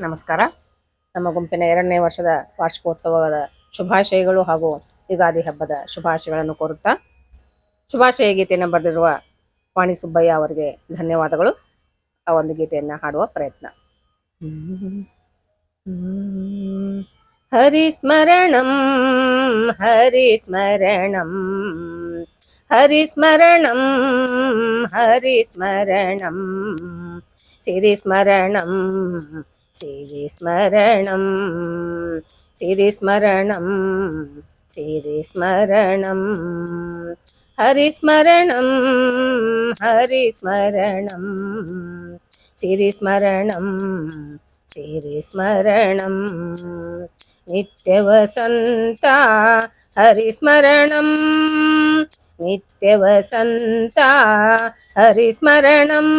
ನಮಸ್ಕಾರ. ನಮ್ಮ ಗುಂಪಿನ ಎರಡನೇ ವರ್ಷದ ವಾರ್ಷಿಕೋತ್ಸವದ ಶುಭಾಶಯಗಳು ಹಾಗೂ ಯುಗಾದಿ ಹಬ್ಬದ ಶುಭಾಶಯಗಳನ್ನು ಕೋರುತ್ತಾ ಶುಭಾಶಯ ಗೀತೆಯನ್ನು ಬರೆದಿರುವ ವಾಣಿ ಸುಬ್ಬಯ್ಯ ಅವರಿಗೆ ಧನ್ಯವಾದಗಳು. ಆ ಒಂದು ಗೀತೆಯನ್ನು ಹಾಡುವ ಪ್ರಯತ್ನ. ಹರಿಸ್ಮರಣಂ ಹರಿಸ್ಮರಣಂ ಹರಿಸ್ಮರಣಂ ಹರಿಸ್ಮರಣಂ ಸಿರಿಸ್ಮರಣಂ सिरिस्मरणं शिरिस्मरणं शिरिस्मरणं हरिस्मरणं हरिस्मरणं शिरिस्मरणं शिरिस्मरणं नित्यवसन्ता हरिस्मरणं नित्यवसन्ता हरिस्मरणम्।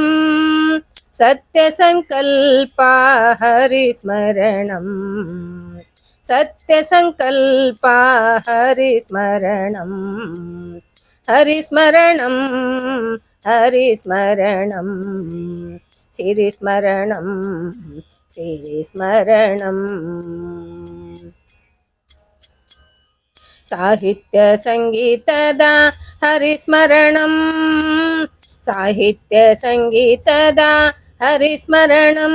सत्यसङ्कल्पाः हरिस्मरणम् सत्यसङ्कल्पा हरिस्मरणम् हरिस्मरणं हरिस्मरणं सिरिस्मरणं सिरिस्मरणम् साहित्यसङ्गीतद हरिस्मरणं साहित्यसङ्गीतद ಹರಿಸ್ಮರಣಂ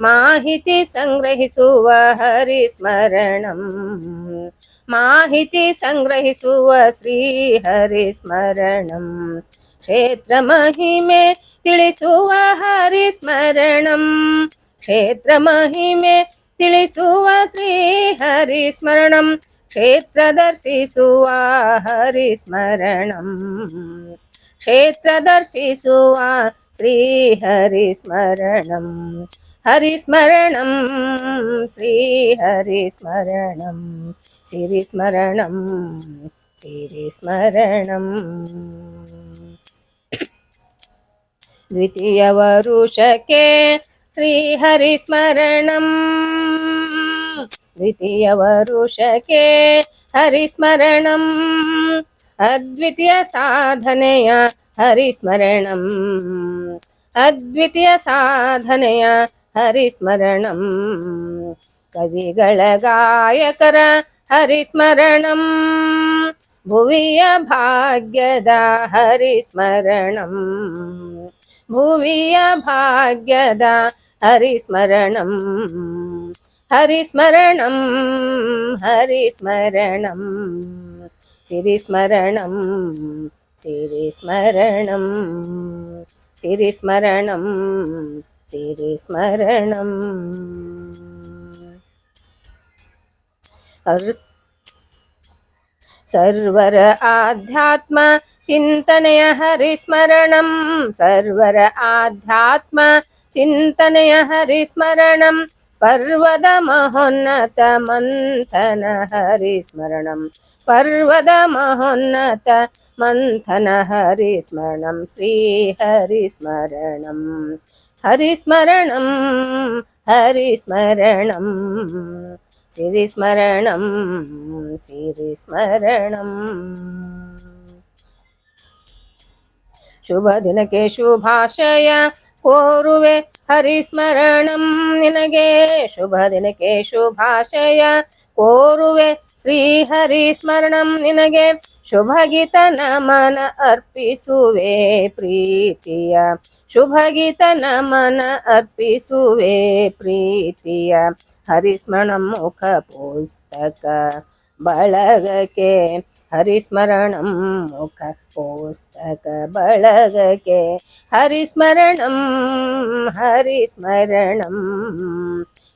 ಮಾಹಿತಿ ಸಂಗ್ರಹಿಸುವ ಹರಿಸ್ಮರಣಂ ಮಾಹಿತಿ ಸಂಗ್ರಹಿಸುವ ಶ್ರೀ ಹರಿಸ್ಮರಣಂ ಕ್ಷೇತ್ರ ಮಹಿಮೆ ತಿಳಿಸುವ ಹರಿಸ್ಮರಣಂ ಕ್ಷೇತ್ರ ಮಹಿಮೆ ತಿಳಿಸುವ ಶ್ರೀ ಹರಿಸ್ಮರಣಂ ಕ್ಷೇತ್ರ ದರ್ಶಿಸುವ ಹರಿಸ್ಮರಣಂ ಕ್ಷೇತ್ರ ದರ್ಶಿಸುವ श्रीहरिस्मरणं। हरिस्मरणं श्रीहरिस्मरणं श्रीस्मरणं श्रीस्मरणम् द्वितीयवरुषके श्रीहरिस्मरणम् द्वितीयवरुषके हरिस्मरणम् अद्वितीयसाधनया हरिस्मरणम् अद्वितीयसाधनय हरिस्मरणम् ಕವಿಗಳ ಗಾಯಕರ ಹರಿಸ್ಮರಣಂ ಭುವಿಯ ಭಾಗ್ಯದ ಹರಿಸ್ಮರಣಂ ಭುವಿಯ ಭಾಗ್ಯದ ಹರಿಸ್ಮರಣಂ ಹರಿಸ್ಮರಣಂ ಹರಿಸ್ಮರಣಂ ಸಿರಿಸ್ಮರಣಂ ಸಿರಿಸ್ಮರಣಂ चिरिस्मरणं चिरिस्मरणम् सर्वर आध्यात्म चिन्तनय हरिस्मरणं। सर्वर आध्यात्म चिन्तनय हरिस्मरणं। पर्वतमहोन्नतमन्थन हरिस्मरणं पर्वतमहोन्नतमन्थन हरिस्मरणं श्रीहरिस्मरणं। हरिस्मरणं हरिस्मरणं श्रीरिस्मरणं श्रीरिस्मरणम् शुभदिनके शुभाशय ಕೋರುವೆ ಹರಿಸ್ಮರಣಂ ನಿನಗೆ ಶುಭ ದಿನಕ್ಕೆ ಶುಭಾಶಯ. ಕೋರುವೆ ಶ್ರೀ ಹರಿಸ್ಮರಣಂ ನಿನಗೆ ಶುಭಗೀತ ನಮನ ಅರ್ಪಿಸುವೆ ಪ್ರೀತಿಯ. ಶುಭಗೀತ ನಮನ ಅರ್ಪಿಸುವೆ ಪ್ರೀತಿಯ. ಹರಿಸ್ಮರಣಂ ಮುಖ ಪುಸ್ತಕ ಬಳಗಕ್ಕೆ ಹರಿಸ್ಮರಣಂ ಮುಖ ಪುಸ್ತಕ ಬಳಗಕ್ಕೆ ಹರಿಸ್ಮರಣಂ ಹರಿಸ್ಮರಣಂ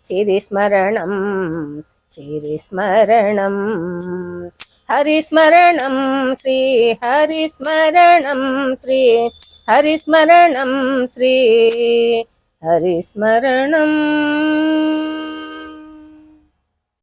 ಸಿರಿಸ್ಮರಣಂ ಸಿರಿಸ್ಮರಣಂ ಹರಿಸ್ಮರಣಂ ಶ್ರೀ ಹರಿಸ್ಮರಣಂ ಶ್ರೀ ಹರಿಸ್ಮರಣಂ ಶ್ರೀ ಹರಿಸ್ಮರಣಂ